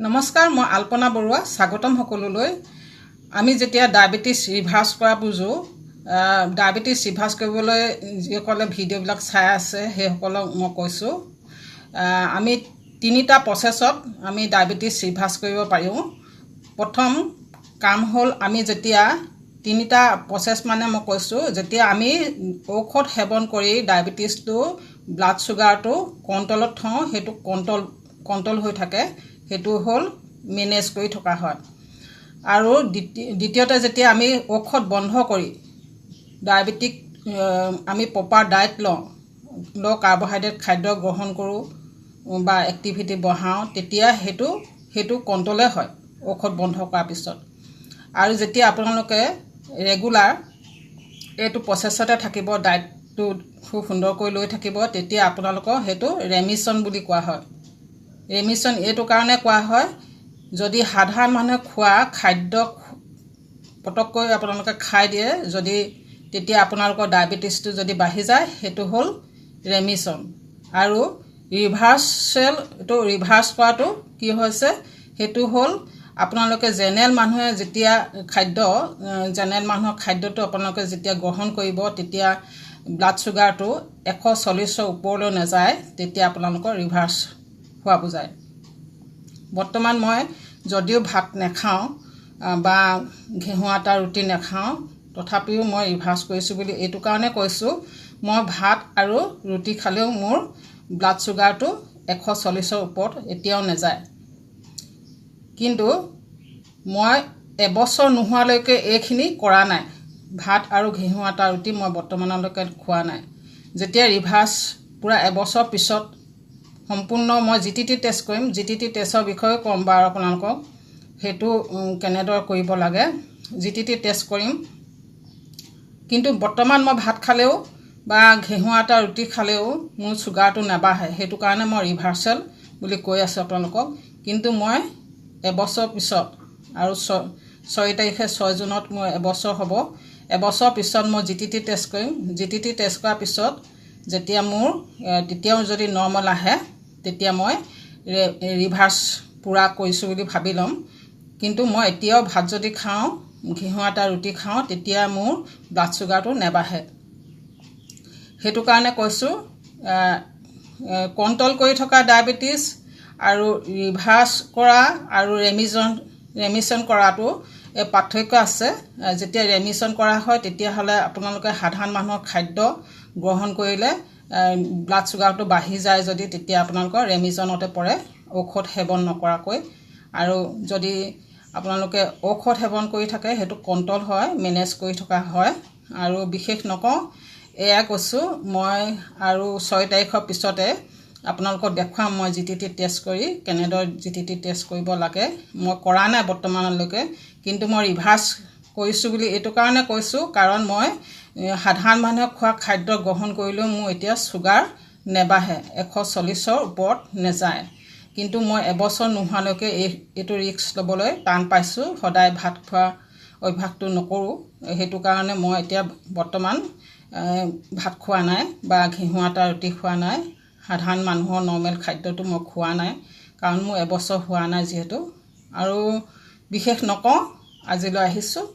নমস্কাৰ মই আল্পনা বৰুৱা স্বাগতম সকলোলৈ। আমি যেতিয়া ডায়েবেটিছ ৰিভাৰ্ছ কৰা বুজোঁ ডায়েবেটিছ ৰিভাৰ্ছ কৰিবলৈ যিসকলে ভিডিঅ'বিলাক চাই আছে সেইসকলক মই কৈছোঁ। আমি তিনিটা প্ৰচেছত আমি ডায়েবেটিছ ৰিভাৰ্ছ কৰিব পাৰোঁ প্ৰথম কাম হ'ল আমি যেতিয়া তিনিটা প্ৰচেছ মানে মই কৈছোঁ যেতিয়া আমি ঔষধ সেৱন কৰি ডায়েবেটিছটো ব্লাড চুগাৰটো কণ্ট্ৰলত থওঁ সেইটো কণ্ট্ৰল কণ্ট্ৰল হৈ থাকে। সেইটো হ'ল মেনেজ কৰি থকা হয় আৰু দ্বিতীয় দ্বিতীয়তে যেতিয়া আমি ঔষধ বন্ধ কৰি ডায়েবেটিক আমি প্ৰপাৰ ডায়েট লওঁ ল' কাৰ্বহাইড্ৰেট খাদ্য গ্ৰহণ কৰোঁ বা এক্টিভিটি বঢ়াওঁ তেতিয়া সেইটো সেইটো কণ্ট্ৰলে হয় ঔষধ বন্ধ কৰাৰ পিছত। আৰু যেতিয়া আপোনালোকে ৰেগুলাৰ এইটো প্ৰচেছতে থাকিব ডায়েটটো খুব সুন্দৰকৈ লৈ থাকিব তেতিয়া আপোনালোকৰ সেইটো ৰেমিছন বুলি কোৱা হয়। ৰেমিছন এইটো কাৰণে কোৱা হয় যদি সাধাৰণ মানুহে খোৱা খাদ্য পটককৈ আপোনালোকে খাই দিয়ে যদি তেতিয়া আপোনালোকৰ ডায়েবেটিছটো যদি বাঢ়ি যায় সেইটো হ'ল ৰেমিছন আৰু ৰিভাৰ্চেল এইটো ৰিভাৰ্চ কৰাটো কি হৈছে সেইটো হ'ল আপোনালোকে জেনেৰেল মানুহে যেতিয়া খাদ্য জেনেৰেল মানুহৰ খাদ্যটো আপোনালোকে যেতিয়া গ্ৰহণ কৰিব তেতিয়া ব্লাড চুগাৰটো এশ চল্লিছৰ ওপৰলৈ নাযায় তেতিয়া আপোনালোকৰ ৰিভাৰ্চ হোৱা বুজায়। বৰ্তমান মই যদিও ভাত নাখাওঁ বা ঘেঁহু আটা ৰুটি নাখাওঁ তথাপিও মই ৰিভাৰ্চ কৰিছোঁ বুলি এইটো কাৰণে কৈছোঁ মই ভাত আৰু ৰুটি খালেও মোৰ ব্লাড চুগাৰটো এশ চল্লিছৰ ওপৰত এতিয়াও নাযায়। কিন্তু মই এবছৰ নোহোৱালৈকে এইখিনি কৰা নাই। ভাত আৰু ঘেঁহু আটা ৰুটি মই বৰ্তমানলৈকে খোৱা নাই। যেতিয়া ৰিভাৰ্চ পূৰা এবছৰ পিছত সম্পূৰ্ণ মই জি টি টি টেষ্ট কৰিম জি টি টি টেষ্টৰ বিষয়ে ক'ম বাৰু আপোনালোকক। সেইটো কেনেদৰে কৰিব লাগে জি টি টি টেষ্ট কৰিম। কিন্তু বৰ্তমান মই ভাত খালেও বা ঘেঁহু আটা ৰুটি খালেও মোৰ চুগাৰটো নাবাঢ়ে। সেইটো কাৰণে মই ৰিভাৰ্চেল বুলি কৈ আছোঁ আপোনালোকক। কিন্তু মই এবছৰ পিছত আৰু ছয় ছয় তাৰিখে ছয় জুনত মোৰ এবছৰ হ'ব। এবছৰ পিছত মই জি টি টি টেষ্ট কৰিম। জি টি টি টেষ্ট কৰাৰ পিছত যেতিয়া মোৰ তেতিয়াও যদি নৰ্মেল আহে তেতিয়া মই ৰে- ৰিভাৰ্চ পূৰা কৰিছোঁ বুলি ভাবি ল'ম। কিন্তু মই এতিয়াও ভাত যদি খাওঁ ঘেঁহু আটা ৰুটি খাওঁ তেতিয়া মোৰ ব্লাড চুগাৰটো নেবাঢ়ে। সেইটো কাৰণে কৈছোঁ কণ্ট্ৰল কৰি থকা ডায়েবেটিছ আৰু ৰিভাৰ্চ কৰা আৰু ৰেমিজন ৰেমিছন কৰাটো এই পাৰ্থক্য আছে। যেতিয়া ৰেমিছন কৰা হয় তেতিয়াহ'লে আপোনালোকে সাধাৰণ মানুহৰ খাদ্য গ্ৰহণ কৰিলে ব্লাড চুগাৰটো বাঢ়ি যায় যদি তেতিয়া আপোনালোকৰ ৰেমিছনতে পৰে ঔষধ সেৱন নকৰাকৈ। আৰু যদি আপোনালোকে ঔষধ সেৱন কৰি থাকে সেইটো কণ্ট্ৰল হয় মেনেজ কৰি থকা হয়। আৰু বিশেষ নকওঁ এয়া কৈছোঁ মই আৰু ছয় তাৰিখৰ পিছতে আপোনালোকক দেখুৱাম মই জি টি টি টেষ্ট কৰি কেনেদৰে জি টি টি টেষ্ট কৰিব লাগে। মই কৰা নাই বৰ্তমানলৈকে কিন্তু মই ৰিভাৰ্চ কৰিছোঁ বুলি এইটো কাৰণে কৈছোঁ কাৰণ মই সাধাৰণ মানুহে খোৱা খাদ্য গ্ৰহণ কৰিলেও মোৰ এতিয়া চুগাৰ নেবাঢ়ে এশ চল্লিছৰ ওপৰত নেযায়। কিন্তু মই এবছৰ নোহোৱালৈকে এই এইটো ৰিস্ক ল'বলৈ টান পাইছোঁ সদায় ভাত খোৱা অভ্যাসটো নকৰোঁ সেইটো কাৰণে মই এতিয়া বৰ্তমান ভাত খোৱা নাই বা ঘেঁহু আটা ৰুটি খোৱা নাই সাধাৰণ মানুহৰ নৰ্মেল খাদ্যটো মই খোৱা নাই কাৰণ মোৰ এবছৰ হোৱা নাই যিহেতু। আৰু বিশেষ নকওঁ আজিলৈ আহিছোঁ।